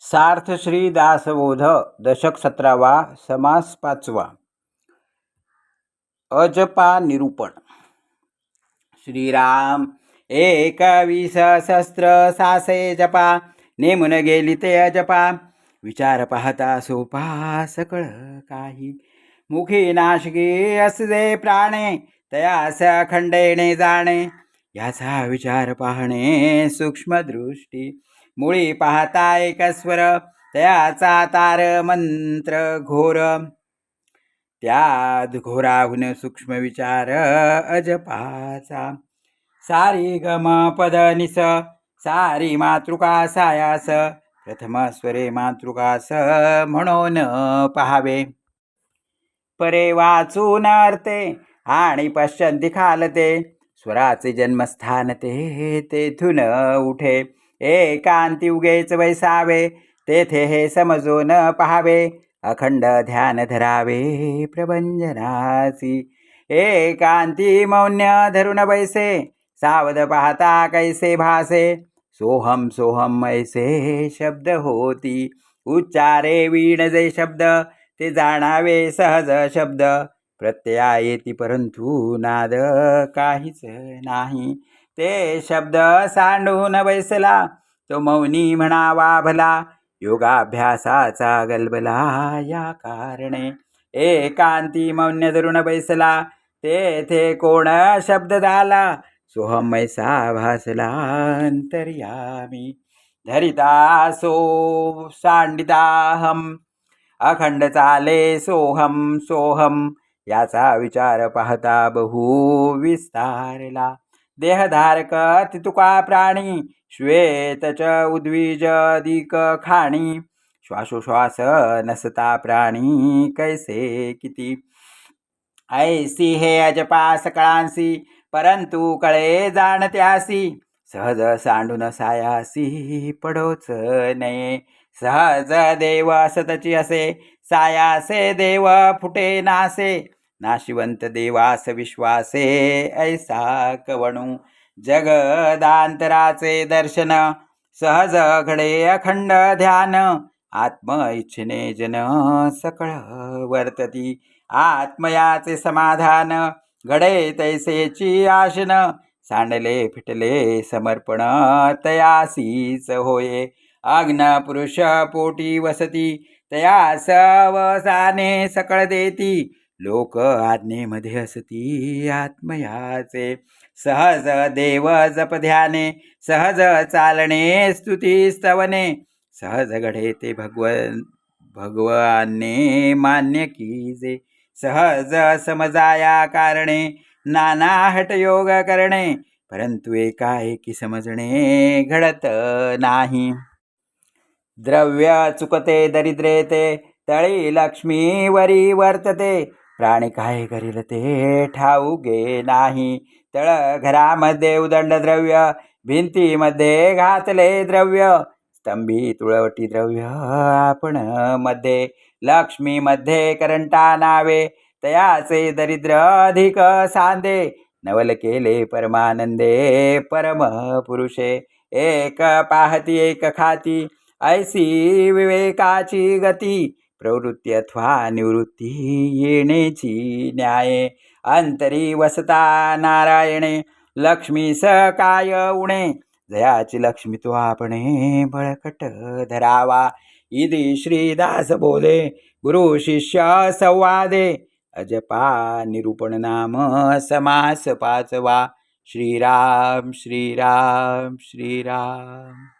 सार्थ श्री दासबोध दशक सतरावा समास पाचवा. अजपा निरूपण. श्रीराम एकवीस शस्त्र सासे जपा नेमून गेली ते अजपा. विचार पाहता सोपा सकळ काही. मुखी नाशकी असजे प्राणे तयास खंडेने जाणे. याचा विचार पाहणे सूक्ष्मदृष्टी. मुळी पाहता एक स्वर तयाचा तार मंत्र घोर. त्यात घोराहून सूक्ष्म विचार अजपाचा. सारी गम पद निस. सारी मातृका सायास. प्रथम स्वरे मातृकास म्हणून पहावे. परे वाचून अर्थे आणि पश्चंती खालते. स्वराचे जन्मस्थान ते तेथून उठे. एकांती उगेच वैसावे तेथे हे समजून पहावे. अखंड ध्यान धरावे प्रभंजनासी. कांती मौन्य धरून बैसे सावध पाहता कैसे भासे. सोहम सोहम ऐसे शब्द होती उच्चारे वीण जे शब्द ते जाणावे सहज शब्द. प्रत्यया येती परंतु नाद काहीच नाही. ते शब्द सांडून बैसला. तो मौनी म्हणावा भला योगाभ्यासाचा गलबला या कारणे. एकांती मौन्य धरून बैसला. तेथे कोण शब्द झाला? सोहमैसा भासला. अंतर्यामी. धरिता सो सांडिताहम अखंड चाले सोहम सोहम. याचा विचार पाहता बहु विस्तारला. देहधारक तितुका प्राणी श्वेतच उद्विज अधिक खाणी. श्वासोश्वास नसता प्राणी कैसे? किती? ऐसी हे अजपा सकळांसी परंतु कळे जाणत्यासी सहज सांडून सायासी पडोच नये. सहज देव असतची असे सायासे देव फुटे नासे. नाशिवंत देवास विश्वासे ऐसा कवणू. जगदांतराचे दर्शन सहज घडे अखंड ध्यान. आत्म इच्छिने जन सकळ वर्तती. आत्मयाचे समाधान घडे तैसेची आशन. सांडले फिटले समर्पण तयासीच होये. अग्न पुरुष पोटी वसती तया सवसाने सकळ देती. लोक आज्ञेमध्ये असती आत्मयाचे. सहज देव जप ध्याने सहज चालणे स्तुती स्तवने. सहज घडे ते भगव भगवाने मान्य कीजे. सहज समजाया कारणे नाना हटयोग करणे. परंतु एकाएकी समजणे घडत नाही. द्रव्य चुकते दरिद्रे ते तळी लक्ष्मी वरी वर्तते. प्राणी काय करील ते ठाऊगे नाही. तळ घरामध्ये उदंड द्रव्य भिंतीमध्ये घातले द्रव्य स्तंभी तुळवटी द्रव्य आपण मध्ये लक्ष्मी मध्ये करंटा नावे तयाचे दरिद्र अधिक सांदे नवल केले परमानंदे परम पुरुषे एक पाहती एक खाती ऐसी विवेकाची गती प्रवृत्ती अथवा निवृत्ती येण्याची न्याये. अंतरी वसता नारायणे लक्ष्मी सकाय उणे. जयाची लक्ष्मी तो आपणे बळकट धरावा. इति श्रीदास बोले गुरु शिष्य संवादे. अजपा निरूपण नाम समास पाचवा. श्रीराम श्रीराम श्रीराम.